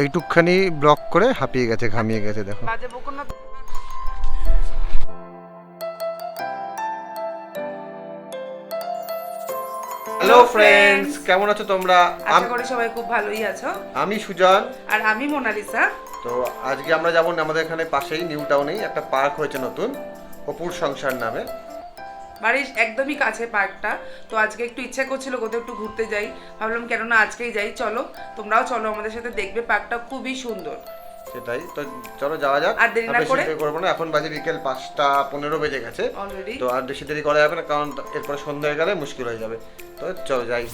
এইটুকখানি block করে হাঁপিয়ে গেছে ঘামিয়ে গেছে দেখো। হ্যালো ফ্রেন্ডস কেমন আছো তোমরা? আশা করি সবাই খুব ভালোই আছো। আমি সুজন। আর আমি মোনালিসা। তো আজকে আমরা যাব আমাদের এখানে পাশেই নিউ টাউনেই একটা পার্ক হয়েছে নতুন অপুর সংসার নামে। বাড়ির একদমই কাছে পার্কটা তো আজকে একটু ইচ্ছা করছিল কোথাও একটু ঘুরতে যাই। ভাবলাম কেননা আজকেই যাই চলো তোমরাও চলো আমাদের সাথে দেখবে পার্কটা খুবই সুন্দর। সেটাই তো চলো যাওয়া যাক। আর দেরি না করে? করব না এখন বাজে বিকেল পাঁচটা পনেরো বেজে গেছে। তো আর বেশি দেরি করা যাবে না কারণ এরপরে সন্ধ্যা হয়ে গেলে মুশকিল হয়ে যাবে। তো চলো যাই।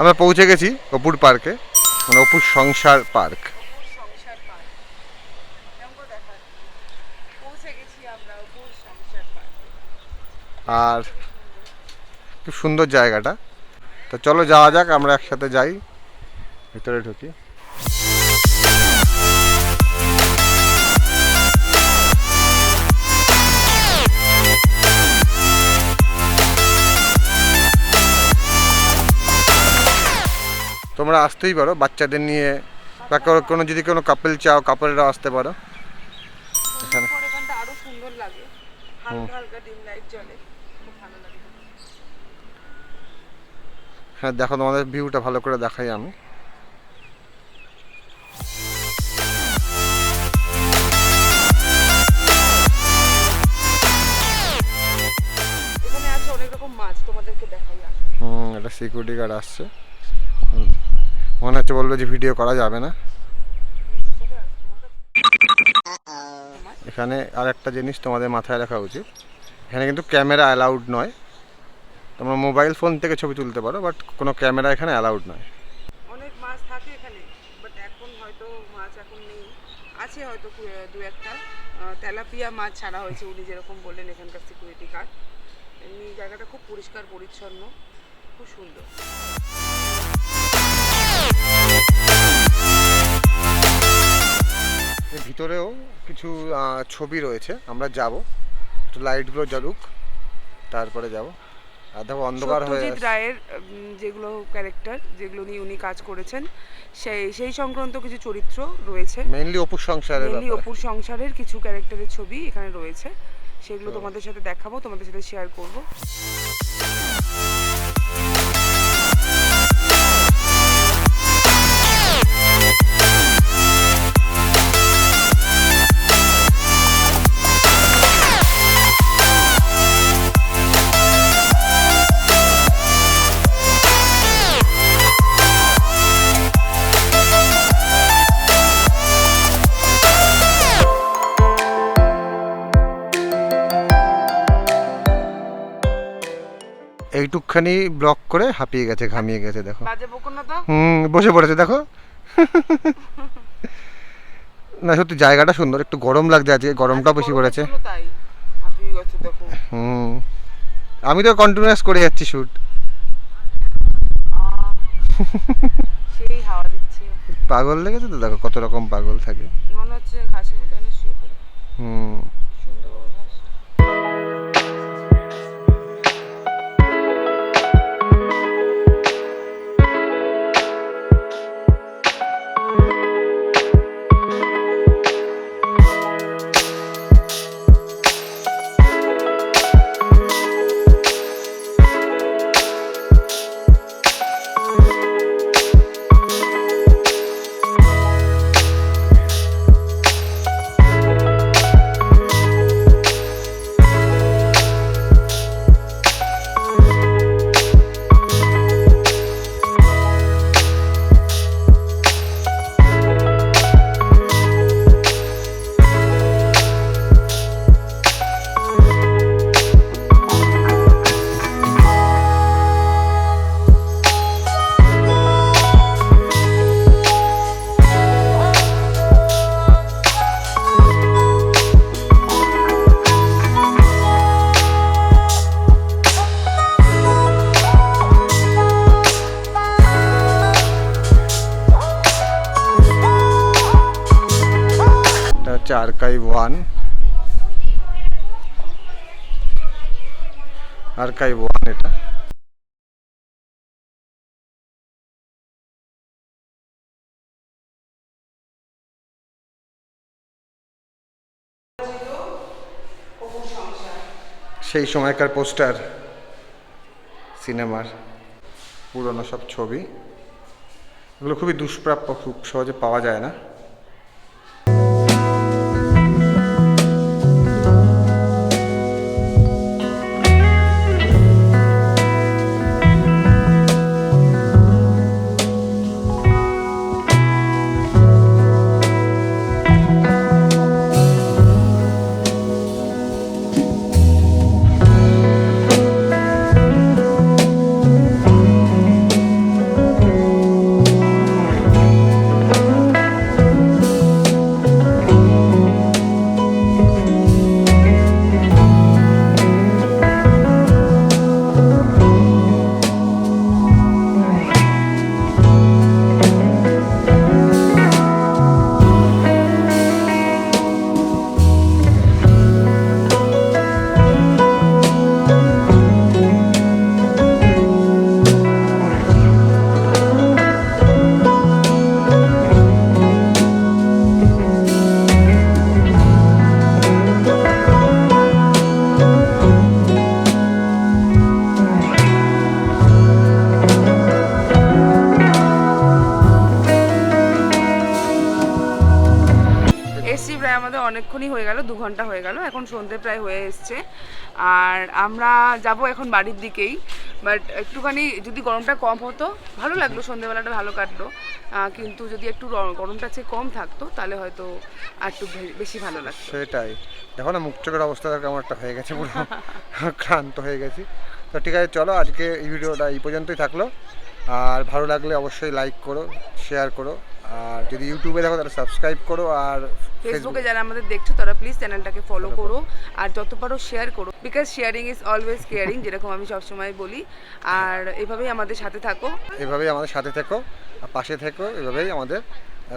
আমরা পৌঁছে গেছি অপুর পার্কে মানে অপুর সংসার পার্ক। আর খুব সুন্দর জায়গাটা। তো চলো যাওয়া যাক, আমরা একসাথে যাই, ভিতরে ঢুকি। তোমরা আসতেই পারো বাচ্চাদের নিয়ে বা কোনো- যদি কোনো কাপেল চাও কাপেলরাও আসতে পারো। এখানে। হ্যাঁ দেখো তোমাদের ভিউটা ভালো করে দেখাই আমি। হুম এটা সিকিউরিটি গার্ড আসছে। হুম, মনে হচ্ছে বলল যে ভিডিও করা যাবে না। এখানে আর একটা জিনিস তোমাদের মাথায় রাখা উচিত। এখানে কিন্তু ক্যামেরা অ্যালাউড নয়। তোমরা মোবাইল ফোন থেকে ছবি তুলতে পারো বাট কোনো ক্যামেরা এখানে অ্যালাউড নয়। অনেক মাছ থাকে এখানে বাট এখন হয়তো মাছ এখন নেই। আছে হয়তো দু একটা। তেলাপিয়া মাছ ছাড়া হয়েছে, উনি যেরকম বললেন এখানকার সিকিউরিটি গার্ড এমনি জায়গাটা খুব পরিষ্কার, পরিচ্ছন্ন, খুব সুন্দর। ভিতরেও কিছু ছবি রয়েছে। আমরা যাব। একটু লাইটগুলো জ্বলুক। তারপরে যাব। আর দেখো অন্ধকার হয়ে রায়ের যেগুলো ক্যারেক্টার যেগুলো নিয়ে উনি কাজ করেছেন সেই সেই সংক্রান্ত কিছু চরিত্র রয়েছে। মেইনলি অপুর সংসারের মেনলি ব্যাপারে। অপুর সংসারের কিছু ক্যারেক্টারের ছবি এখানে রয়েছে। সেগুলো তোমাদের সাথে দেখাবো তোমাদের সাথে শেয়ার করব। এইটুকখানি ব্লক করে হাঁপিয়ে গেছে ঘামিয়ে গেছে দেখো। হুম বসে পড়েছে দেখো। না সত্যি জায়গাটা সুন্দর একটু গরম লাগছে আজকে গরমটা বেশি পড়েছে। হুম আমি তো কন্টিনিউয়াস করে যাচ্ছি দিচ্ছে। পাগল লেগেছে তো দেখো কত রকম পাগল থাকে। মনে হচ্ছে ঘাসের মধ্যে শুয়ে পড়ি। হুম। Archive one. আর্কাইভ ওয়ান এটা। সেই সময়কার পোস্টার, সিনেমার, পুরনো সব ছবি। এগুলো খুবই দুষ্প্রাপ্য, খুব সহজে পাওয়া যায় না। অনেকক্ষণই হয়ে গেল, দু ঘণ্টা হয়ে গেল, এখন সন্ধে প্রায় হয়ে এসছে। আর আমরা যাব এখন বাড়ির দিকেই বাট একটুখানি যদি গরমটা কম হতো, ভালো লাগল, সন্ধেবেলাটা ভালো কাটলো। কিন্তু যদি একটু গরমটা চেয়ে কম থাকতো, তাহলে হয়তো আর একটু বেশি ভালো লাগতো। সেটাই। দেখো না, মুখ চোখের অবস্থা কেমন একটা হয়ে গেছে, পুরো ক্লান্ত হয়ে গেছি। তো ঠিক আছে, চলো, আজকে এই ভিডিওটা এই পর্যন্তই থাকল। আর ভালো লাগলে অবশ্যই লাইক করো শেয়ার করো আর যদি ইউটিউবে দেখো তাহলে সাবস্ক্রাইব করো আর ফেসবুকে যারা আমাদের দেখছ তারা প্লিজ চ্যানেলটাকে ফলো করো। আর যত পারো শেয়ার করো because sharing is always caring যেরকম আমি সবসময় বলি। আর এভাবেই আমাদের সাথে থাকো। এভাবেই আমাদের সাথে থেকো আর পাশে থেকো এভাবেই আমাদের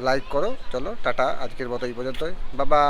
লাইক করো। চলো টাটা আজকের মতো এই পর্যন্তই। বাবা